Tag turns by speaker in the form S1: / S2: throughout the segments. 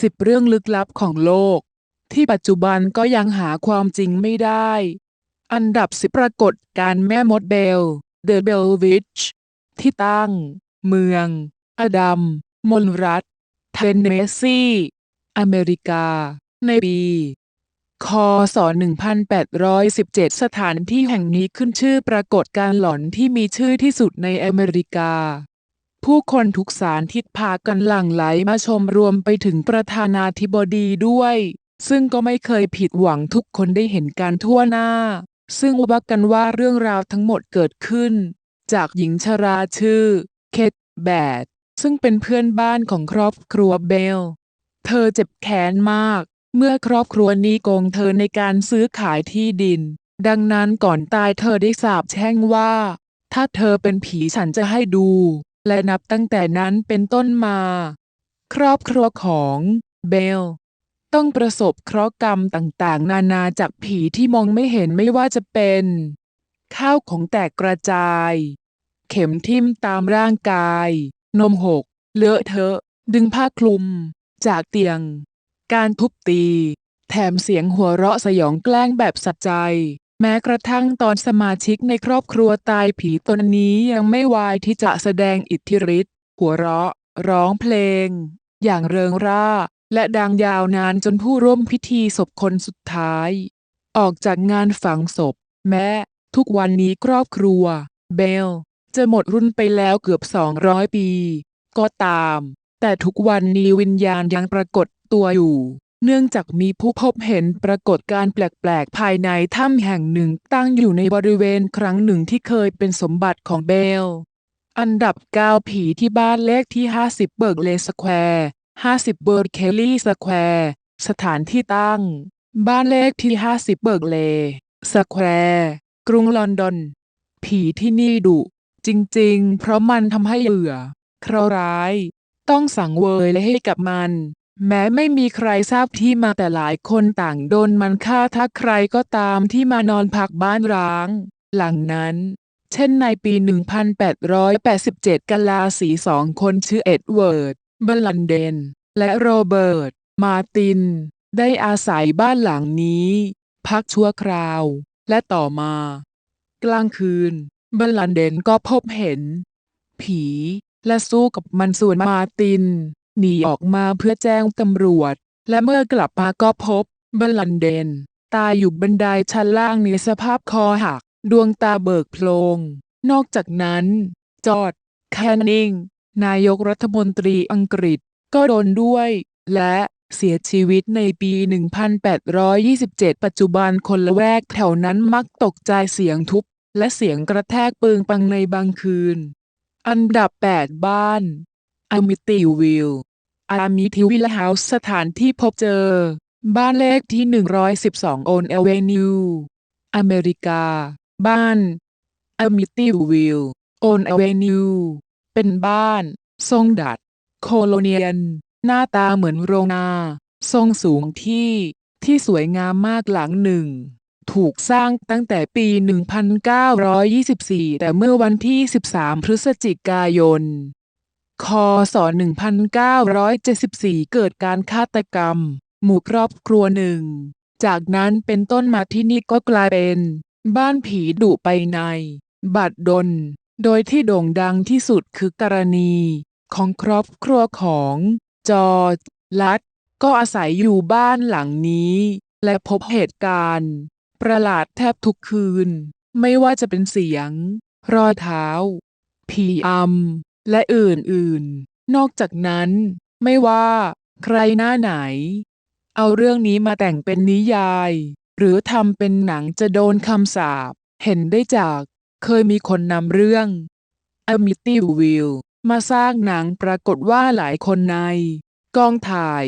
S1: สิบเรื่องลึกลับของโลก ที่ปัจจุบันก็ยังหาความจริงไม่ได้ อันดับสิบปรากฏการแม่มดเบล The Bell Witch ที่ตั้ง เมือง อดัมมลรัฐ เทนเนสซี อเมริกา ในปี คศ 1817 สถานที่แห่งนี้ขึ้นชื่อปรากฏการหลอนที่มีชื่อที่สุดในอเมริกา ผู้คนทุกสารทิศพากันหลั่งไหลมาชมรวมไปถึงประธานาธิบดีด้วย ซึ่งก็ไม่เคยผิดหวังทุกคนได้เห็นการทั่วหน้า ซึ่งว่ากันว่าเรื่องราวทั้งหมดเกิดขึ้น จากหญิงชราชื่อ เคทแบดซึ่งเป็นเพื่อนบ้านของครอบครัวเบล เธอเจ็บแค้นมาก เมื่อครอบครัวนี้โกงเธอในการซื้อขายที่ดิน ดังนั้นก่อนตายเธอได้สาบแช่งว่า ถ้าเธอเป็นผีฉันจะให้ดู และนับตั้งแต่นั้นเป็นต้นมา ครอบครัวของเบล ต้องประสบเคราะห์กรรมต่างๆ นานาจากผีที่มองไม่เห็นไม่ว่าจะเป็น ข้าวของแตกกระจาย เข็มทิ่มตามร่างกาย นมหก เลอะเทอะ ดึงผ้าคลุม จากเตียง การทุบตี แถมเสียงหัวเราะสยองแกล้งแบบสัจใจ แม้กระทั่งตอนสมาชิกในครอบครัวตายผีตนนี้ยังไม่วายที่จะแสดงอิทธิฤทธิ์หัวเราะ ร้องเพลง อย่างเริงร่า และดังยาวนานจนผู้ร่วมพิธีศพคนสุดท้าย ออกจากงานฝังศพ แม้ ทุกวันนี้ครอบครัว เบล จะหมดรุ่นไปแล้วเกือบ 200 ปี ก็ตาม แต่ทุกวันนี้วิญญาณยังปรากฏตัวอยู่ เนื่องจากมีผู้พบเห็นปรากฏการณ์แปลกๆ ภายในถ้ำแห่งหนึ่งตั้งอยู่ในบริเวณครั้งหนึ่งที่เคยเป็นสมบัติของเบล อันดับ 9 ผีที่บ้านเลขที่ 50 เบิร์กเลสแควร์50 เบิร์กเคลลี่สแควร์สถานที่ตั้ง บ้านเลขที่ 50 เบิร์กเลสแควร์กรุงลอนดอน ผีที่นี่ดุ จริงๆ เพราะมันทำให้เบื่อเคราะห์ร้าย ต้องสังเวยและให้กับมัน แม้ไม่มีใครทราบที่มาแต่หลายคนต่างโดนมันฆ่าถ้าใครก็ตามที่มานอนพักบ้านร้าง หลังนั้น เช่นในปี 1887กลาสีสองคนชื่อเอ็ดเวิร์ด เบลันเดน และโรเบิร์ต มาร์ติน ได้อาศัยบ้านหลังนี้ พักชั่วคราว และต่อมา กลางคืน เบลันเดนก็พบเห็น ผี และสู้กับมันส่วนมาติน หนีออกมาเพื่อแจ้งตำรวจ และเมื่อกลับมาก็พบเบลันเดน ตายอยู่บันไดชั้นล่างในสภาพคอหัก ดวงตาเบิกโพลง นอกจากนั้น จอด แคนนิง นายกรัฐมนตรีอังกฤษ ก็โดนด้วย และเสียชีวิตในปี 1827 ปัจจุบันคนละแวกแถวนั้นมักตกใจเสียงทุบ และเสียงกระแทกปึงปังในบางคืน อันดับ 8 บ้าน อามิติวิลอามิทิวิลเฮาส์สถานที่พบเจอ บ้านเลขที่ 112โอนเอเวนิวอเมริกา บ้านอามิติวิลโอนเอเวนิวเป็นบ้าน ทรงดัด โคโลเนียน หน้าตาเหมือนโรงนา ทรงสูงที่ ที่สวยงามมากหลังหนึ่ง ถูกสร้างตั้งแต่ปี 1924 แต่เมื่อวันที่ 13 พฤศจิกายน คศ 1974 เกิดการฆาตกรรม หมู่ครอบครัวหนึ่ง จากนั้นเป็นต้นมาที่นี่ก็กลายเป็น บ้านผีดุไปใน บัดดล โดยที่โด่งดังที่สุดคือกรณี ของครอบครัวของจอร์จลัด ก็อาศัยอยู่บ้านหลังนี้ และพบเหตุการณ์ ประหลาดแทบทุกคืน ไม่ว่าจะเป็นเสียง รอยเท้า ผีอำ และอื่นๆ นอกจากนั้น ไม่ว่าใครหน้าไหน เอาเรื่องนี้มาแต่งเป็นนิยาย หรือทำเป็นหนังจะโดนคำสาป เห็นได้จากเคยมีคนนำเรื่อง Amityville มาสร้างหนังปรากฏว่าหลายคนใน กองถ่าย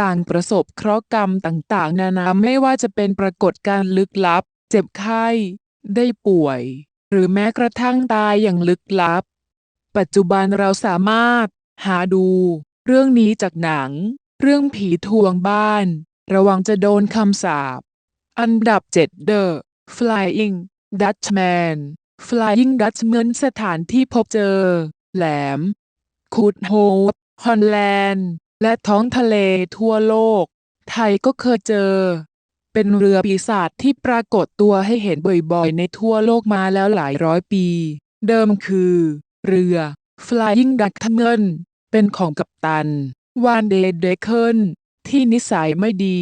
S1: ต่างประสบเคราะห์กรรมต่างๆ นานาไม่ว่าจะเป็นปรากฏการลึกลับ เจ็บไข้ ได้ป่วย หรือแม้กระทั่งตายอย่างลึกลับ ปัจจุบันเราสามารถ หาดู เรื่องนี้จากหนัง เรื่องผีทวงบ้าน ระวังจะโดนคำสาป อันดับ 7 The Flying Dutchman Flying Dutchman สถานที่พบเจอ แหลม คูดโฮปฮอลแลนด์ และท้องทะเลทั่วโลก ไทยก็เคยเจอ เป็นเรือปีศาจที่ปรากฏตัวให้เห็นบ่อยๆ ในทั่วโลกมาแล้วหลายร้อยปี เดิมคือ เรือ Flying Dutchman เป็นของกัปตัน วานเดเดเคิลที่นิสัยไม่ดี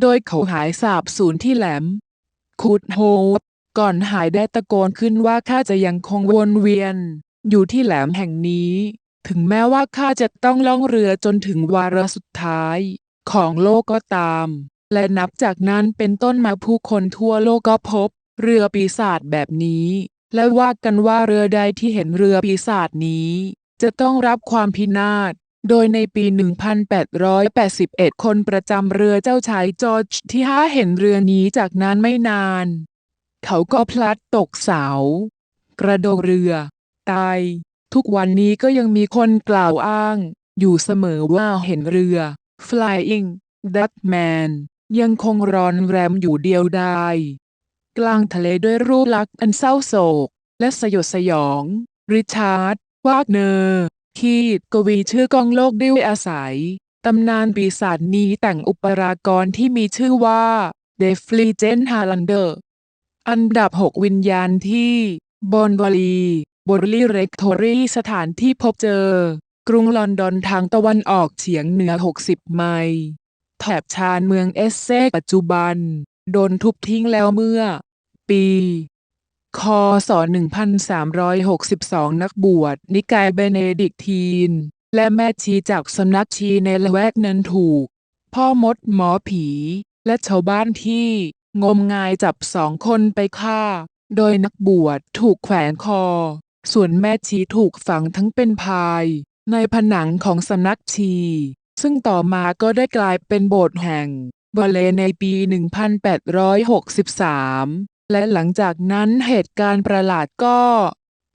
S1: โดยเขาหายสาบสูญที่แหลม คูดโฮปก่อนหายได้ตะโกนขึ้นว่าข้าจะยังคงวนเวียน อยู่ที่แหลมแห่งนี้ ถึงแม้ว่าข้าจะต้องล่องเรือจนถึงวาระสุดท้าย ของโลกก็ตาม และนับจากนั้นเป็นต้นมาผู้คนทั่วโลกก็พบ เรือปีศาจแบบนี้ และว่ากันว่าเรือใดที่เห็นเรือปีศาจนี้ จะต้องรับความพินาศ โดยในปี 1881 คนประจำเรือเจ้าชายจอร์จที่ห้าเห็นเรือนี้จากนั้นไม่นาน เขาก็พลัดตกเสา กระโดดเรือ ตาย ทุกวันนี้ก็ยังมีคนกล่าวอ้าง อยู่เสมอว่าเห็นเรือ Flying Dutchman ยังคงรอนแรมอยู่เดียวดาย กลางทะเลด้วยรูปลักษณ์อันเศร้าโศก และสยดสยอง ริชาร์ด วากเนอร์ คีดกวีชื่อกองโลกด้วยอาศัย ตำนานปีศาจนี้แต่งอุปรากรที่มีชื่อว่าเดฟลีเจนฮาลันเดอร์ อันดับ 6 วิญญาณที่บอนวาลีบรลีเรกทอรีสถานที่พบเจอ กรุงลอนดอนทางตะวันออกเฉียงเหนือ 60 ไมล์แถบชานเมืองเอสเซกปัจจุบัน โดนทุบทิ้งแล้วเมื่อ ปี คศ 1362 นักบวชนิกายเบเนดิกทีน และแม่ชีจากสำนักชีในละแวกนั้นถูก พ่อมดหมอผี และชาวบ้านที่ งมงายจับสองคนไปฆ่า โดยนักบวชถูกแขวนคอ ส่วนแม่ชีถูกฝังทั้งเป็นพาย ในผนังของสำนักชี ซึ่งต่อมาก็ได้กลายเป็นโบสถ์แห่ง บาเลในปี 1863 และหลังจากนั้นเหตุการณ์ประหลาดก็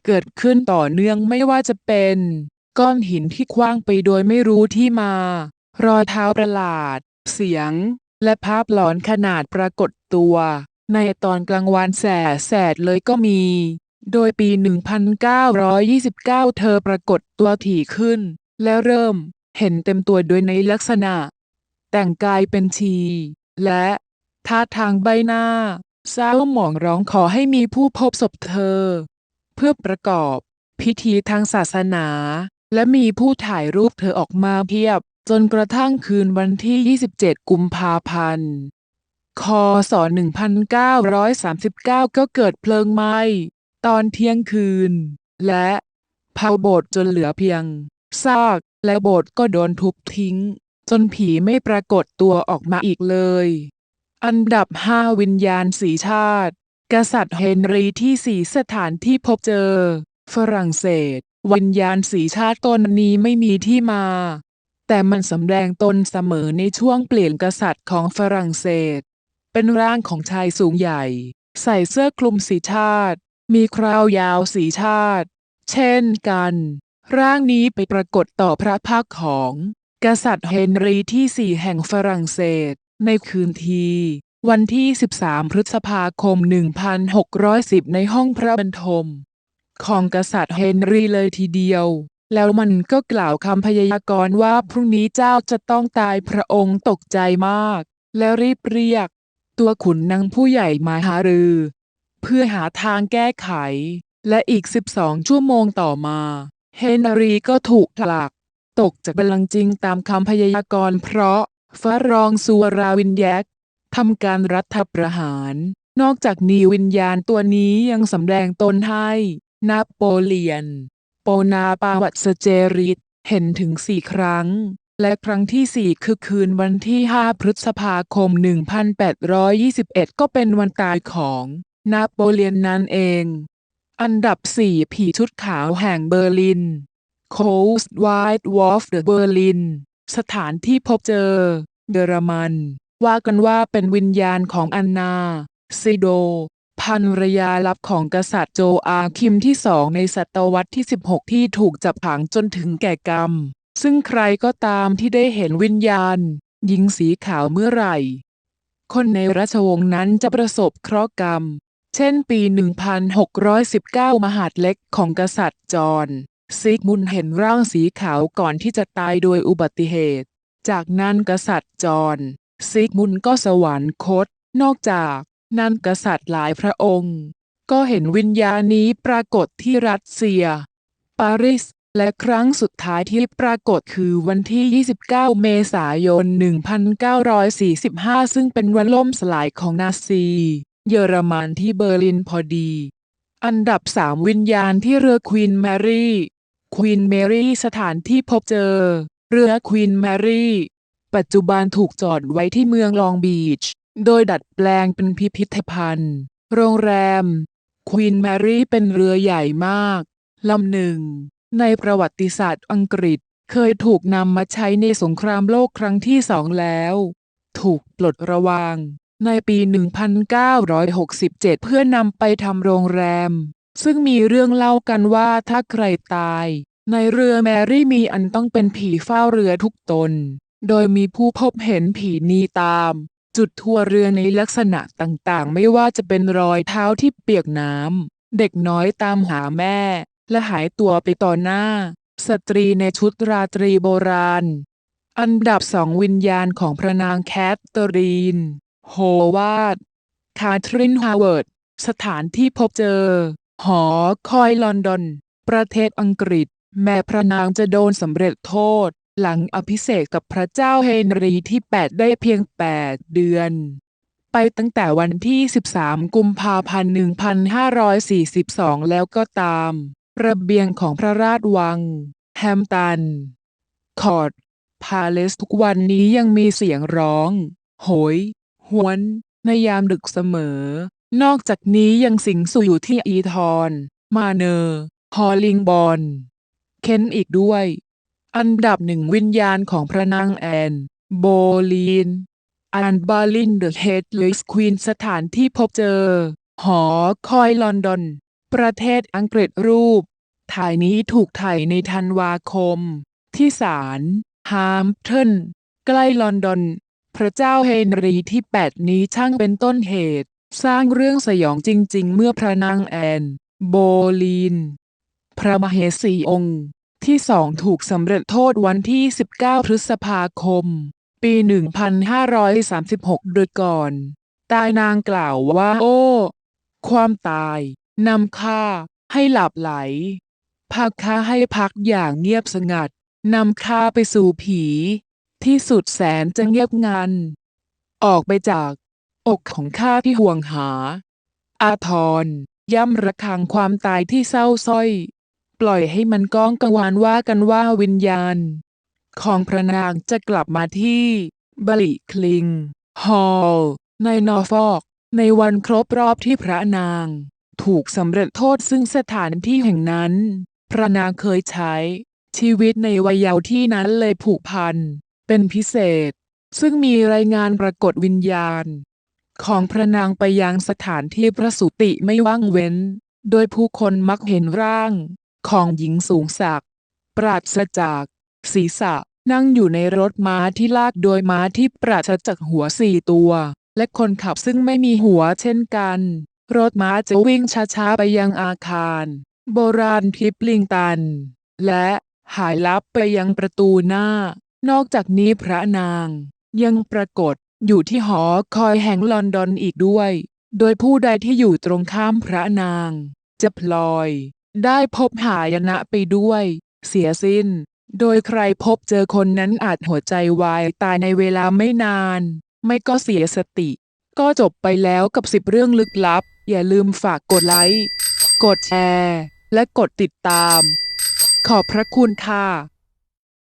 S1: เกิดขึ้นต่อเนื่องไม่ว่าจะเป็น ก้อนหินที่คว้างไปโดยไม่รู้ที่มา รอยเท้าประหลาด เสียง และภาพหลอนขนาดปรากฏตัว ในตอนกลางวันแสแสดเลยก็มี โดยปี 1929 เธอปรากฏตัวถี่ขึ้น และเริ่มเห็นเต็มตัวโดยในลักษณะ แต่งกายเป็นชี และท่าทางใบหน้าเศร้าหมองร้องขอให้มีผู้พบศพเธอ เพื่อประกอบพิธีทางศาสนา และมีผู้ถ่ายรูปเธอออกมาเพียบ จนกระทั่งคืนวันที่ 27 กุมภาพันธ์ คศ 1939 ก็เกิดเพลิงไหม้ตอนเที่ยงคืน และเผาโบสถ์จนเหลือเพียงซากและโบสถ์ก็โดนทุบทิ้ง จนผีไม่ปรากฏตัวออกมาอีกเลย อันดับ5วิญญาณสีชาติ กษัตริย์เฮนรีที่4สถานที่พบเจอ ฝรั่งเศส วิญญาณสีชาติตนนี้ไม่มีที่มา แต่มันสำแดงตนเสมอในช่วงเปลี่ยนกษัตริย์ของฝรั่งเศส เป็นร่างของชายสูงใหญ่ ใส่เสื้อคลุมสีชาติ มีคราวยาวสีชาติ เช่นกัน ร่างนี้ไปปรากฏต่อพระพักของ กษัตริย์เฮนรีที่4แห่งฝรั่งเศส ในคืนที วันที่ 13 พฤษภาคม 1610 ในห้องพระบรรทม ของกษัตริย์เฮนรีเลยทีเดียว แล้วมันก็กล่าวคำพยากรณ์ว่าพรุ่งนี้เจ้าจะต้องตายพระองค์ตกใจมาก และรีบเรียก ตัวขุนนางผู้ใหญ่มาหารือ เพื่อหาทางแก้ไข และอีก 12 ชั่วโมงต่อมา เฮนรีก็ถูกผลัก ตกจากบัลลังก์จริงตามคำพยากรณ์เพราะฟารองซูราวินแยกทำการรัฐประหาร นอกจากนี้วิญญาณตัวนี้ยังสำแดงตนให้นาโปเลียน โปนาปาวัตสเจริตเห็นถึงสี่ครั้ง และครั้งที่สี่คือคืนวันที่ 5 พฤษภาคม 1821 ก็เป็นวันตายของนาโปเลียนนั่นเอง อันดับ 4 ผีชุดขาวแห่งเบอร์ลิน Coast White Wolf the Berlin สถานที่พบเจอ เยอรมัน ว่ากันว่าเป็นวิญญาณของอันนา ซิโด พันรยาลับของกษัตริย์โจอาคิมที่สองในศตวรรษที่ 16 ที่ถูกจับขังจนถึงแก่กรรม ซึ่งใครก็ตามที่ได้เห็นวิญญาณ หญิงสีขาวเมื่อไหร่ คนในราชวงศ์นั้นจะประสบเคราะห์กรรม เช่นปี 1619 มหาดเล็กของกษัตริย์จอห์น ซิกมุนเห็นร่างสีขาวก่อนที่จะตายโดยอุบัติเหตุ จากนั้นกษัตริย์จอห์นซิกมุนก็สวรรคต นอกจากนั้นกษัตริย์หลายพระองค์ ก็เห็นวิญญาณนี้ปรากฏที่รัสเซีย ปารีส และครั้งสุดท้ายที่ปรากฏคือวันที่ 29 เมษายน 1945 ซึ่งเป็นวันล่มสลายของนาซี เยอรมันที่เบอร์ลินพอดี อันดับ 3 วิญญาณที่เรือควีนแมรี่ ควีนแมรี่สถานที่พบเจอ เรือควีนแมรี่ปัจจุบันถูกจอดไว้ที่เมืองลองบีช โดยดัดแปลงเป็นพิพิธภัณฑ์ โรงแรมควีนแมรี่เป็นเรือใหญ่มากลำหนึ่ง ในประวัติศาสตร์อังกฤษเคยถูกนำมาใช้ในสงครามโลกครั้งที่สองแล้ว ถูกปลดระวาง ในปี 1967 เพื่อนำไปทำโรงแรม ซึ่งมีเรื่องเล่ากันว่าถ้าใครตาย ในเรือแมรี่มีอันต้องเป็นผีเฝ้าเรือทุกตน โดยมีผู้พบเห็นผีนี้ตาม จุดทั่วเรือในลักษณะต่างๆ ไม่ว่าจะเป็นรอยเท้าที่เปียกน้ำ เด็กน้อยตามหาแม่ และหายตัวไปต่อหน้า สตรีในชุดราตรีโบราณ อันดับสองวิญญาณของพระนางแคทเธอรีน โฮวาดคาทรินฮาวเวิร์ด สถานที่พบเจอ หอคอยลอนดอน ประเทศอังกฤษ แม้พระนางจะโดนสำเร็จโทษ หลังอภิเษกกับพระเจ้าเฮนรีที่ 8 ได้เพียง 8 เดือน ไปตั้งแต่วันที่ 13 กุมภาพันธ์ 1542 แล้วก็ตาม ระเบียงของพระราชวัง แฮมป์ตัน คอร์ด พาเลสทุกวันนี้ยังมีเสียงร้อง โหย หวน ในยามดึกเสมอ นอกจากนี้ยังสิงสู่อยู่ที่อีทอน มาเนอร์ฮอลลิงบอน เคนอีกด้วย อันดับหนึ่งวิญญาณของพระนางแอน โบลีน อันบาลินเดอะเฮดเลสควีนสถานที่พบเจอ หอคอยลอนดอน ประเทศอังกฤษรูป ถ่ายนี้ถูกถ่ายในธันวาคม ที่ศาลฮามป์เทนใกล้ลอนดอน พระเจ้าเฮนรีที่ 8 นี้ช่างเป็นต้นเหตุ สร้างเรื่องสยองจริง ๆ เมื่อพระนางแอน โบลีน พระมเหสีองค์ ที่สองถูกสำเร็จโทษวันที่ 19 พฤษภาคม ปี 1536 โดยก่อน ตายนางกล่าวว่า โอ้ ความตายนำข้าให้หลับไหล พักข้าให้พักอย่างเงียบสงัดนำข้าไปสู่ผี ที่สุดแสนจะเงียบงัน ออกไปจาก อกของข้าที่ห่วงหา อาทรย่ำระคังความตายที่เศร้าส้อย ปล่อยให้มันก้องกังวานว่ากันว่าวิญญาณ ของพระนางจะกลับมาที่บลิคลิง ฮอลในนอร์ฟอกในวันครบรอบที่พระนาง ถูกสำเร็จโทษซึ่งสถานที่แห่งนั้น พระนางเคยใช้ ชีวิตในวัยเยาว์ที่นั้นเลยผูกพัน เป็นพิเศษ ซึ่งมีรายงานปรากฏวิญญาณ ของพระนางไปยังสถานที่ประสุติไม่ว่างเว้น โดยผู้คนมักเห็นร่างของหญิงสูงศักดิ์ปราศจาก ศีรษะนั่งอยู่ในรถม้าที่ลากโดยม้าที่ปราศจากหัวสี่ตัว และคนขับซึ่งไม่มีหัวเช่นกัน รถม้าจะวิ่งช้าๆไปยังอาคาร โบราณทิปลิงตัน และหายลับไปยังประตูหน้า นอกจากนี้พระนางยังปรากฏ อยู่ที่หอคอยแห่งลอนดอนอีกด้วย โดยผู้ใดที่อยู่ตรงข้ามพระนาง จะพลอย ได้พบหายนะไปด้วย เสียสิ้น โดยใครพบเจอคนนั้นอาจหัวใจวายตายในเวลาไม่นาน ไม่ก็เสียสติ ก็จบไปแล้วกับสิบเรื่องลึกลับ อย่าลืมฝากกดไลค์ กดแชร์ และกดติดตาม ขอบพระคุณค่ะ